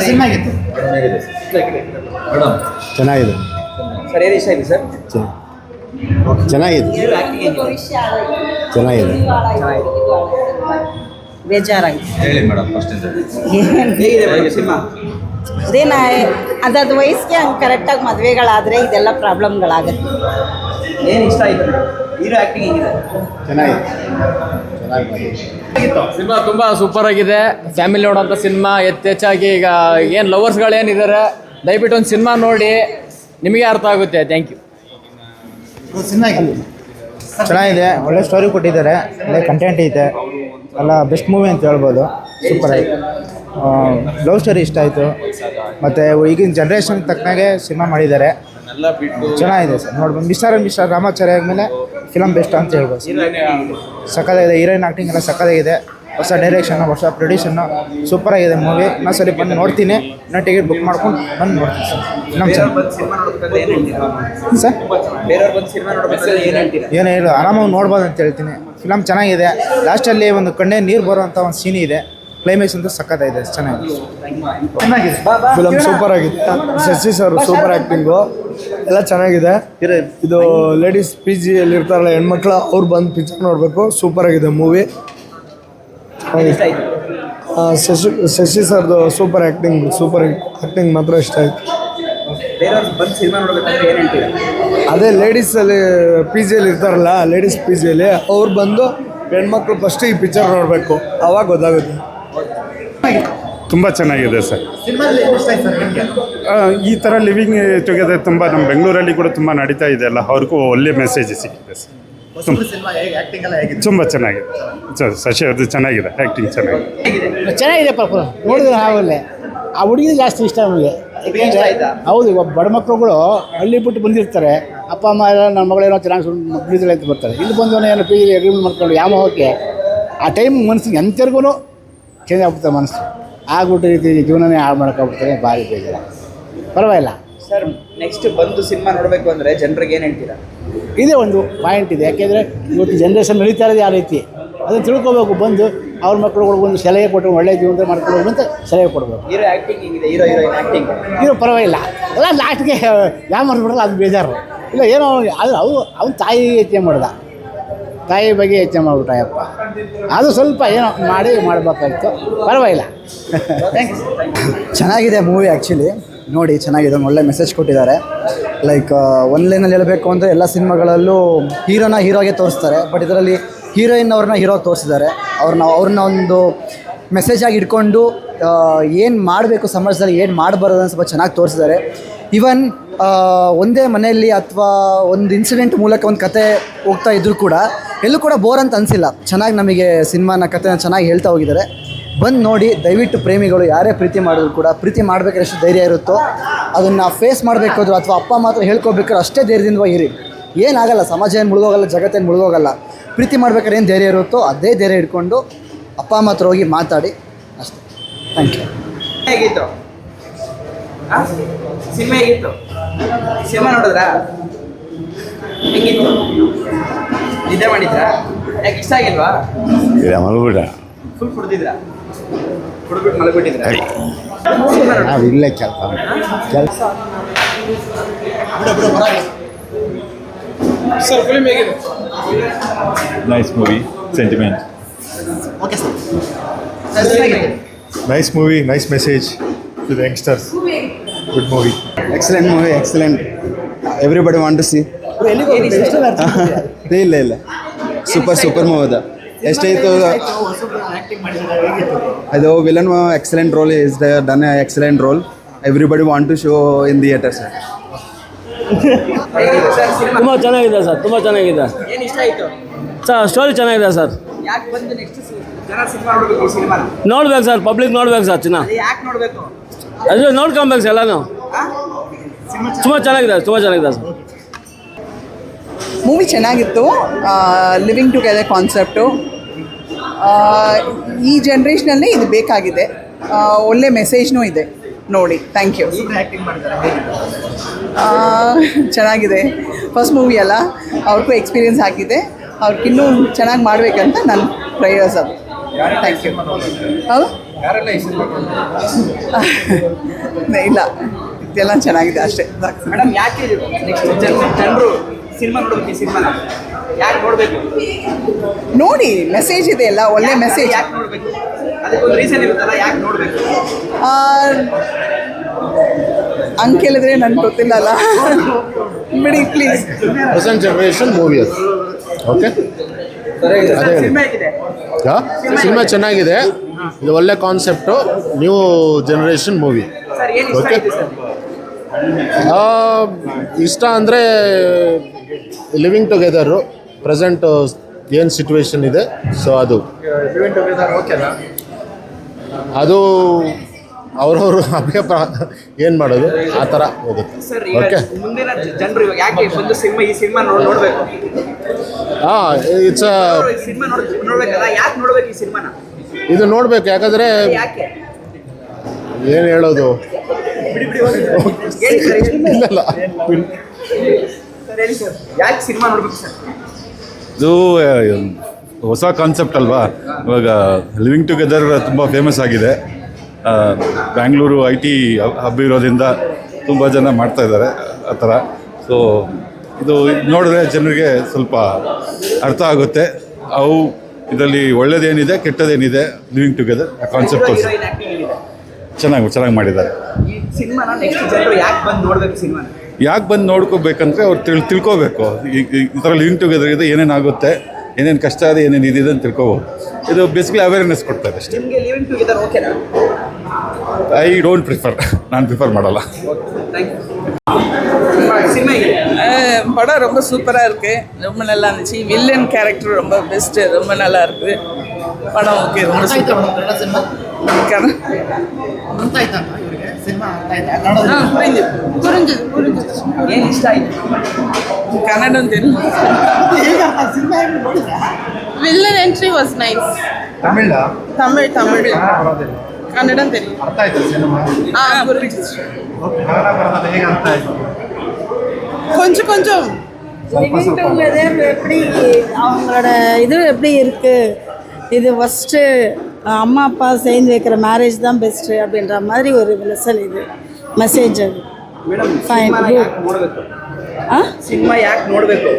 ಚೆನ್ನಾಗಿತ್ತು ಚೆನ್ನಾಗಿದೆ. ಸರ್. ಏನು ಇಷ್ಟ ಆಯ್ತು ಸರ್? ಚೆನ್ನಾಗಿದೆ. ಚೆನ್ನಾಗಿದೆ. ಬೇಜಾರಾಗಿ ಹೇಳಿ ಮೇಡಮ್ ಫಸ್ಟ್ ಇಂದ ಹೇಗಿದೆ ಮೇಡಮ್ ಸಿನಿಮಾ? ಅದೇನ ಅದದು ವಯಸ್ಸಿಗೆ ಹಂಗೆ ಕರೆಕ್ಟಾಗಿ ಮದುವೆಗಳಾದರೆ ಇದೆಲ್ಲ ಪ್ರಾಬ್ಲಮ್ಗಳಾಗುತ್ತೆ ಏನು ಇಷ್ಟ ಆಯ್ತು? ಹೀರೋ ಆಕ್ಟಿಂಗ್ ಹೇಗಿದೆ? ಚೆನ್ನಾಗಿದೆ. ಚೆನ್ನಾಗಿ ಮಾಡಿದೆ ಸಿನಿಮಾ ತುಂಬ ಸೂಪರ್ ಆಗಿದೆ. ಫ್ಯಾಮಿಲಿ ನೋಡೋಂಥ ಸಿನಿಮಾ ಹೆಚ್ಚೆಚ್ಚಾಗಿ ಈಗ ಏನು ಲವರ್ಸ್ಗಳೇನಿದ್ದಾರೆ ದಯವಿಟ್ಟು ಒಂದು ಸಿನಿಮಾ ನೋಡಿ ನಿಮಗೆ ಅರ್ಥ ಆಗುತ್ತೆ. ಥ್ಯಾಂಕ್ ಯು ಚೆನ್ನಾಗಿದೆ. ಒಳ್ಳೆ ಸ್ಟೋರಿ ಕೊಟ್ಟಿದ್ದಾರೆ. ಒಳ್ಳೆ ಕಂಟೆಂಟ್ ಐತೆ. ಎಲ್ಲ ಬೆಸ್ಟ್ ಮೂವಿ ಅಂತ ಹೇಳ್ಬೋದು. ಸೂಪರ್ ಆಗಿ ಲವ್ ಸ್ಟೋರಿ ಇಷ್ಟ ಆಯಿತು. ಮತ್ತು ಈಗಿನ ಜನ್ರೇಷನ್ ತಕ್ಕನಾಗೆ ಸಿನಿಮಾ ಮಾಡಿದ್ದಾರೆ. ಚೆನ್ನಾಗಿದೆ ಸರ್. ನೋಡ್ಬೋದು. ಮಿಸ್ಟರ್ ಅಂಡ್ ಮಿಸ್ಟರ್ ರಾಮಾಚಾರ್ಯ ಆದಮೇಲೆ ಫಿಲಮ್ ಬೆಸ್ಟ್ ಅಂತ ಹೇಳ್ಬೋದು ಸಕ್ಕತ್ತಾಗಿದೆ ಹೀರೋಯಿನ್ ಆ್ಯಕ್ಟಿಂಗ್ ಎಲ್ಲ ಸಕ್ಕತ್ತಾಗಿದೆ ಹೊಸ ಡೈರೆಕ್ಷನ್ನು ಹೊಸ ಪ್ರೊಡ್ಯೂಷನ್ನು ಸೂಪರ್ ಆಗಿದೆ ಮೂವಿ ಸರಿ ಬಂದು ನೋಡ್ತೀನಿ. ನಾನು ಟಿಕೆಟ್ ಬುಕ್ ಮಾಡ್ಕೊಂಡು ಬಂದು ನೋಡ್ತೀನಿ ಸರ್. Film sir. ಚೆನ್ನಾಗಿ ಏನು ಹೇಳು ಆರಾಮಾಗಿ ನೋಡ್ಬೋದು ಅಂತ ಹೇಳ್ತೀನಿ. ಫಿಲಮ್ ಚೆನ್ನಾಗಿದೆ. ಲಾಸ್ಟಲ್ಲಿ ಒಂದು ಕಣ್ಣೆ ನೀರು ಬರುವಂಥ ಒಂದು ಸೀನ್ ಇದೆ. ಕ್ಲೈಮ್ಯಾಕ್ಸ್ ಅಂತೂ ಸಕ್ಕತ್ತಾಗಿದೆ ಚೆನ್ನಾಗಿದೆ. ಚೆನ್ನಾಗಿದೆ. ಫಿಲಮ್ ಸೂಪರ್ ಆಗಿದೆ. ಶಶಿ ಸರ್ ಸೂಪರ್ ಆ್ಯಕ್ಟಿಂಗು ಎಲ್ಲ ಚೆನ್ನಾಗಿದೆ. ಇದು ಲೇಡೀಸ್ ಪಿ ಜಿಯಲ್ಲಿ ಇರ್ತಾರಲ್ಲ ಹೆಣ್ಮಕ್ಳು ಅವ್ರು ಬಂದು ಪಿಕ್ಚರ್ ನೋಡಬೇಕು. ಸೂಪರ್ ಆಗಿದೆ ಮೂವಿ ಶಶಿ ಶಶಿ ಸರ್ದು ಸೂಪರ್ ಆ್ಯಕ್ಟಿಂಗ್ ಸೂಪರ್ ಆ್ಯಕ್ಟಿಂಗ್ ಮಾತ್ರ ಇಷ್ಟ ಆಯ್ತು. ಅದೇ ಲೇಡೀಸಲ್ಲಿ ಪಿ ಜಿಯಲ್ಲಿ ಇರ್ತಾರಲ್ಲ ಲೇಡೀಸ್ ಪಿ ಜಿಯಲ್ಲಿ ಅವ್ರು ಬಂದು ಹೆಣ್ಮಕ್ಳು ಫಸ್ಟ್ ಈ ಪಿಕ್ಚರ್ ನೋಡಬೇಕು. ಅವಾಗ ಗೊತ್ತಾಗುತ್ತೆ. ತುಂಬ ಚೆನ್ನಾಗಿದೆ ಸರ್. ಈ ಥರ ಲಿವಿಂಗ್ ಟುಗೆದರ್ ತುಂಬ ನಮ್ಮ ಬೆಂಗಳೂರಲ್ಲಿ ಕೂಡ ತುಂಬ ನಡೀತಾ ಇದೆ ಅಲ್ಲ ಅವ್ರಿಗೂ ಒಳ್ಳೆ ಮೆಸೇಜ್ ಸಿಕ್ಕಿದೆ ಸರ್. ತುಂಬ ಚೆನ್ನಾಗಿದೆ. ಸರ್ ಶಶಿ ಅವ್ರದ್ದು ಚೆನ್ನಾಗಿದೆ ಆ್ಯಕ್ಟಿಂಗ್ ಚೆನ್ನಾಗಿದೆ. ಚೆನ್ನಾಗಿದೆ. ಪಾಪ ನೋಡಿದ್ರೆ ಆವಾಗಲೇ ಆ ಹುಡುಗಿನ ಜಾಸ್ತಿ ಇಷ್ಟ ನಮಗೆ. ಹೌದು ಇವಾಗ ಬಡ ಮಕ್ಕಳುಗಳು ಹಳ್ಳಿ ಬಿಟ್ಟು ಬಂದಿರ್ತಾರೆ. ಅಪ್ಪ ಅಮ್ಮ ಎಲ್ಲ ನಮ್ಮ ಮಗಳೇನೋ ಚೆನ್ನಾಗಿ ಸುಮ್ಮನೆ ಬಿಡಿದ್ರೆ ಅಂತ ಬರ್ತಾರೆ. ಇಲ್ಲಿ ಬಂದವನೇ ಏನೋ ಪಿ ಜಿ ಅಗ್ರಿಮೆಂಟ್ ಮಾಡ್ಕೊಂಡು ಯಾವ ಹೋಗಿ ಆ ಟೈಮ್ ಮನಸ್ಸಿಗೆ ಎಂಥರಿಗೂ ಚೇಂಜ್ ಆಗ್ಬಿಡ್ತಾರೆ ಮನಸ್ಸು. ಆಗ್ಬಿಟ್ಟು ರೀತಿ ಜೀವನನೇ ಹಾಳು ಮಾಡ್ಕೊಬಿಡ್ತಾರೆ ಭಾರಿ ಬೇಜಾರ. ಪರವಾಗಿಲ್ಲ. ಸರ್ ನೆಕ್ಸ್ಟ್ ಬಂದು ಸಿನಿಮಾ ನೋಡಬೇಕು ಅಂದರೆ ಜನರಿಗೆ ಏನು ಹೇಳ್ತೀರಾ? ಇದೇ ಒಂದು ಪಾಯಿಂಟ್ ಇದೆ. ಯಾಕೆಂದರೆ ಇವತ್ತು ಜನ್ರೇಷನ್ ನಡೀತಾ ಇರೋದು ಯಾವ ರೀತಿ? ಅದನ್ನು ತಿಳ್ಕೊಬೇಕು ಬಂದು ಅವ್ರ ಮಕ್ಕಳುಗಳಿಗೆ ಒಂದು ಸಲಹೆ ಕೊಟ್ಟು ಒಳ್ಳೆ ಜೀವನ ಮಾಡ್ಕೊಂಡು ಅಂತ ಸಲಹೆ ಕೊಡಬೇಕು. ಹೀರೋ ಆ್ಯಕ್ಟಿಂಗ್ ಹೀಗಿದೆ? ಹೀರೋ ಹೀರೋಯಿನ್ ಆ್ಯಕ್ಟಿಂಗ್ ಹೀರೋ ಪರವಾಗಿಲ್ಲ. ಎಲ್ಲ ಲಾಸ್ಟ್ಗೆ ಯಾವ ಮಾಡ್ಬಿಡಲ್ಲ ಅದು ಬೇಜಾರು. ಇಲ್ಲ ಏನೋ ಅದು ಅವು ಅವ್ನ ತಾಯಿ ಯೋಚನೆ ಮಾಡ್ದ. ತಾಯಿ ಬಗ್ಗೆ ಯೋಚನೆ ಮಾಡ್ಬಿಟ್ಟಾಯಪ್ಪ ಅದು ಸ್ವಲ್ಪ ಏನೋ ಮಾಡಿ ಮಾಡಬೇಕಾಯ್ತು. ಪರವಾಗಿಲ್ಲ. ಚೆನ್ನಾಗಿದೆ ಮೂವಿ ಆ್ಯಕ್ಚುಲಿ ನೋಡಿ, ಚೆನ್ನಾಗಿದೆ. ಒಳ್ಳೆ ಮೆಸೇಜ್ ಕೊಟ್ಟಿದ್ದಾರೆ. ಲೈಕ್ ಒಂದು ಲೈನಲ್ಲಿ ಹೇಳಬೇಕು ಅಂದರೆ ಎಲ್ಲ ಸಿನಿಮಾಗಳಲ್ಲೂ ಹೀರೋನ ಹೀರೋಗೆ ತೋರಿಸ್ತಾರೆ. ಬಟ್ ಇದರಲ್ಲಿ ಹೀರೋಯಿನ್ ಅವ್ರನ್ನ ಹೀರೋಗೆ ತೋರಿಸಿದ್ದಾರೆ. ಅವ್ರನ್ನ ಅವ್ರನ್ನ ಒಂದು ಮೆಸೇಜ್ ಆಗಿ ಇಟ್ಕೊಂಡು ಏನು ಮಾಡಬೇಕು ಸಮಾಜದಲ್ಲಿ, ಏನು ಮಾಡಬಾರ್ದು ಅಂತ ಸ್ವಲ್ಪ ಚೆನ್ನಾಗಿ ತೋರಿಸಿದ್ದಾರೆ. ಇವನ್ ಒಂದೇ ಮನೆಯಲ್ಲಿ ಅಥವಾ ಒಂದು ಇನ್ಸಿಡೆಂಟ್ ಮೂಲಕ ಒಂದು ಕತೆ ಹೋಗ್ತಾ ಇದ್ದರೂ ಕೂಡ ಎಲ್ಲೂ ಕೂಡ ಬೋರ್ ಅಂತ ಅನಿಸಿಲ್ಲ. ಚೆನ್ನಾಗಿ ನಮಗೆ ಸಿನಿಮಾನ, ಕಥೆನ ಚೆನ್ನಾಗಿ ಹೇಳ್ತಾ ಹೋಗಿದ್ದಾರೆ. ಬಂದು ನೋಡಿ, ದಯವಿಟ್ಟು ಪ್ರೇಮಿಗಳು ಯಾರೇ ಪ್ರೀತಿ ಮಾಡಿದ್ರು ಕೂಡ, ಪ್ರೀತಿ ಮಾಡಬೇಕಾದ್ರೆ ಎಷ್ಟು ಧೈರ್ಯ ಇರುತ್ತೋ, ಅದನ್ನು ಫೇಸ್ ಮಾಡಬೇಕಾದ್ರು ಅಥವಾ ಅಪ್ಪ ಮಾತ್ರ ಹೇಳ್ಕೊಬೇಕಾದ್ರೆ ಅಷ್ಟೇ ಧೈರ್ಯದಿಂದ ಇರಿ ಏನಾಗಲ್ಲ, ಸಮಾಜ ಏನು ಮುಳುಗೋಗಲ್ಲ, ಜಗತ್ತೇನು ಮುಳುಗೋಗಲ್ಲ. ಪ್ರೀತಿ ಮಾಡ್ಬೇಕಾದ್ರೆ ಏನು ಧೈರ್ಯ ಇರುತ್ತೋ, ಅದೇ ಧೈರ್ಯ ಇಟ್ಕೊಂಡು ಅಪ್ಪ ಅಮ್ಮ ಹತ್ರ ಹೋಗಿ ಮಾತಾಡಿ. ಅಷ್ಟೇ. ಥ್ಯಾಂಕ್ ಯು ಹೇಗಿತ್ತು? ಸಿನಿಮಾ ಹೇಗಿತ್ತು? ಸಿನಿಮಾ ನೋಡಿದ್ರಾ? ಹೆಂಗಿತ್ತು? ನಿದ್ದೆ ಮಾಡಿದ್ರಾ? ಯಾಕೆ ಇಷ್ಟ ಆಗಿಲ್ವಾ? ಮಲಗಬೇಡ ಫುಲ್ ಕುಡ್ದಿದ್ರಾ? ಕುಡ್ಬಿಟ್ಟು ಮಲಗ್ಬಿಟ್ಟಿದ್ರಾ? ನಾವು ಇಲ್ಲೇ ಕೆಲಸ ಕೆಲಸ ಸರ್ ಫಿಲ್ಮ್ ಹೇಗಿದೆ? Nice movie sentiment okay sir nice movie nice message to the youngsters good movie excellent movie excellent everybody want to see ಇಲ್ಲ ಇಲ್ಲ ಸೂಪರ್ ಸೂಪರ್ ಮೂವದ ಎಷ್ಟಾಯಿತು ಅದು villain excellent role is the done excellent role everybody want to show in theatre sir ತುಂಬ ಚೆನ್ನಾಗಿದೆ sir ತುಂಬ ಚೆನ್ನಾಗಿದೆ. ಏನು ಇಷ್ಟ ಆಯಿತು? ಸರ್ ಸ್ಟೋರಿ ಚೆನ್ನಾಗಿದೆ ಸರ್ ಯಾಕೆ ಬಂದು ನೆಕ್ಸ್ಟ್ ಸಿನಿಮಾ ನೋಡ್ಬೇಕು ಸರ್ ಪಬ್ಲಿಕ್ ನೋಡ್ಬೇಕು ಸರ್ ಚಿನ್ನ. ಅದೇ ನೋಡ್ಕೊಬೇಕು ಸರ್ ಎಲ್ಲಾನು. ತುಂಬ ಚೆನ್ನಾಗಿದೆ ತುಂಬ ಚೆನ್ನಾಗಿದೆ ಸರ್ ಮೂವಿ ಚೆನ್ನಾಗಿತ್ತು ಲಿವಿಂಗ್ ಟುಗೆದರ್ ಕಾನ್ಸೆಪ್ಟು ಈ ಜನ್ರೇಷನಲ್ಲಿ ಇದು ಬೇಕಾಗಿದೆ. ಒಳ್ಳೆ ಮೆಸೇಜ್ನೂ ಇದೆ. ನೋಡಿ ಥ್ಯಾಂಕ್ ಯು ಚೆನ್ನಾಗಿದೆ. ಫಸ್ಟ್ ಮೂವಿ ಅಲ್ಲ ಅವ್ರಿಗೂ ಎಕ್ಸ್ಪೀರಿಯನ್ಸ್ ಆಗಿದೆ. ಅವ್ರಿಗಿನ್ನೂ ಚೆನ್ನಾಗಿ ಮಾಡಬೇಕಂತ ನನ್ನ ಪ್ರಯರ್ಸ್ ಅದು ಥ್ಯಾಂಕ್ ಯು ಹೌದು? ಇಲ್ಲ ಇದೆಲ್ಲ ಚೆನ್ನಾಗಿದೆ ಅಷ್ಟೇ. ಮೇಡಮ್ ಯಾಕೆ ಜನರು ಸಿನಿಮಾ ನೋಡ್ಬೇಕು ಈ ಸಿನಿಮಾ ಯಾಕೆ ನೋಡ್ಬೇಕು? ನೋಡಿ ಮೆಸೇಜ್ ಇದೆ ಅಲ್ಲ ಒಳ್ಳೆ ಮೆಸೇಜ್ ಯಾಕೆ ನೋಡ್ಬೇಕು? ಅದಕ್ಕೊಂದು ರೀಸನ್ ಇರುತ್ತಲ್ಲ ಯಾಕೆ ನೋಡ್ಬೇಕು? ಹಂಗೆ ಕೇಳಿದ್ರೆ ನನ್ಗೆ ಗೊತ್ತಿಲ್ಲ ಅಲ್ಲ ಬಿಡಿ ಪ್ಲೀಸ್ ಪ್ರೆಸೆಂಟ್ ಜನರೇಷನ್ ಮೂವಿ ಅದು. ಓಕೆ ಅದೇ. ಸಿನಿಮಾ ಚೆನ್ನಾಗಿದೆ. ಇದು ಒಳ್ಳೆ concept new generation movie okay. ಇಷ್ಟ ಅಂದರೆ ಲಿವಿಂಗ್ ಟುಗೆದರು ಪ್ರೆಸೆಂಟ್ ಏನು ಸಿಚುವೇಶನ್ ಇದೆ ಸೊ ಅದು. ಅದು ಅವರವರು ಅಭಿಪ್ರಾಯ ಏನು ಮಾಡೋದು? ಆ ಥರ ಹೋಗುತ್ತೆ. ಸರ್ ಓಕೆ ಮುಂದಿನ ಜನರು ಇವಾಗ ಯಾಕೆ ಬಂದು ಸಿನಿಮಾ ಈ ಸಿನಿಮಾ ನೋಡ್ ನೋಡ್ಬೇಕು? ಹಾಂ ಇಟ್ಸ್ ಈ ಸಿನಿಮಾ ನೋಡ್ ಯಾಕೆ ನೋಡ್ಬೇಕು ಈ ಸಿನಿಮಾನ? ಇದು ನೋಡಬೇಕು ಯಾಕಂದರೆ ಯಾಕೆ? ಏನು ಹೇಳೋದು? ಹೇಳಿ ಸಿನಿಮಾ ಇದು ಹೊಸ ಕಾನ್ಸೆಪ್ಟ್ ಅಲ್ವಾ? ಇವಾಗ ಲಿವಿಂಗ್ ಟುಗೆದರ್ ತುಂಬ ಫೇಮಸ್ ಆಗಿದೆ. ಬ್ಯಾಂಗ್ಳೂರು ಐ ಟಿ ಹಬ್ ಇರೋದ್ರಿಂದ ತುಂಬ ಜನ ಮಾಡ್ತಾ ಇದ್ದಾರೆ ಆ ಥರ. ಸೊ ಇದು ನೋಡಿದ್ರೆ ಜನರಿಗೆ ಸ್ವಲ್ಪ ಅರ್ಥ ಆಗುತ್ತೆ. ಅವು ಇದರಲ್ಲಿ ಒಳ್ಳೇದೇನಿದೆ ಕೆಟ್ಟದೇನಿದೆ ಲಿವಿಂಗ್ ಟುಗೆದರ್ ಆ ಕಾನ್ಸೆಪ್ಟ್ ಚೆನ್ನಾಗಿ ಚೆನ್ನಾಗಿ ಮಾಡಿದ್ದಾರೆ. ಈ ಸಿನಿಮಾನ ನೆಕ್ಸ್ಟ್ ಜನರು ಯಾಕೆ ಬಂದು ನೋಡಬೇಕು ಸಿನಿಮಾನ? ಯಾಕೆ ಬಂದು ನೋಡ್ಕೋಬೇಕಂದ್ರೆ ಅವ್ರು ತಿಳ್ ತಿಳ್ಕೋಬೇಕು ಈ ಈ- ಈ ಥರ ಲಿವಿಂಗ್ ಟುಗೆದರ್ ಇದೆ ಏನೇನಾಗುತ್ತೆ ಏನೇನು ಕಷ್ಟ ಇದೆ ಏನೇನು ಇದಿದೆ ಅಂತ ತಿಳ್ಕೊಬೋದು ಇದು ಬೇಸಿಕಲಿ ಅವೇರ್ನೆಸ್ ಕೊಡ್ತಾರೆ ಅಷ್ಟೇ ನಿಮಗೆ ಲಿವಿಂಗ್ ಟುಗೆದರ್ ಓಕೆನಾ ಐ ಡೋಂಟ್ ಪ್ರಿಫರ್ ನಾನು ಪ್ರಿಫರ್ ಮಾಡಲ್ಲ ಥ್ಯಾಂಕ್ ಯು ಸಿನಿಮಾ ಹೇಗಿದೆ அஹ் படம் ரொம்ப சூப்பராக இருக்குது ரொம்ப நல்லா இருந்துச்சு வில்லன் கேரக்டர் ரொம்ப பெஸ்ட்டு ரொம்ப நல்லா இருக்குது படம் ஓகே ரொம்ப சூப்பர் கன- ஆ, புரிஞ்சுது புரிஞ்சுது புரிஞ்சுது ಏನು ಇಷ್ಟ ಆಯ್ತು கன்னடம் தெரியும் villain entry was nice Tamil Tamil Kannadam தெரியும் ஆ புரிஞ்சிச்சு கொஞ்சம் கொஞ்சம் எப்படி அவங்களோட இது எப்படி இருக்குது இது ஃபஸ்ட்டு அம்மா அப்பா சேர்ந்து வைக்கிற மேரேஜ் தான் பெஸ்ட்டு அப்படின்ற மாதிரி ஒரு லெசன் இது மெசேஜ் அது ಮೇಡಮ್ Fine, ಸಿನಿಮಾ good. ಯಾಕೆ ನೋಡಬೇಕು ஆ ಸಿನಿಮಾ ಯಾಕೆ ನೋಡಬೇಕು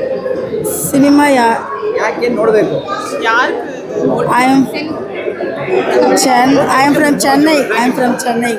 சினிமா யா ಯಾಕೆ ನೋಡಬೇಕು I am Sen I am from Chennai I am from Chennai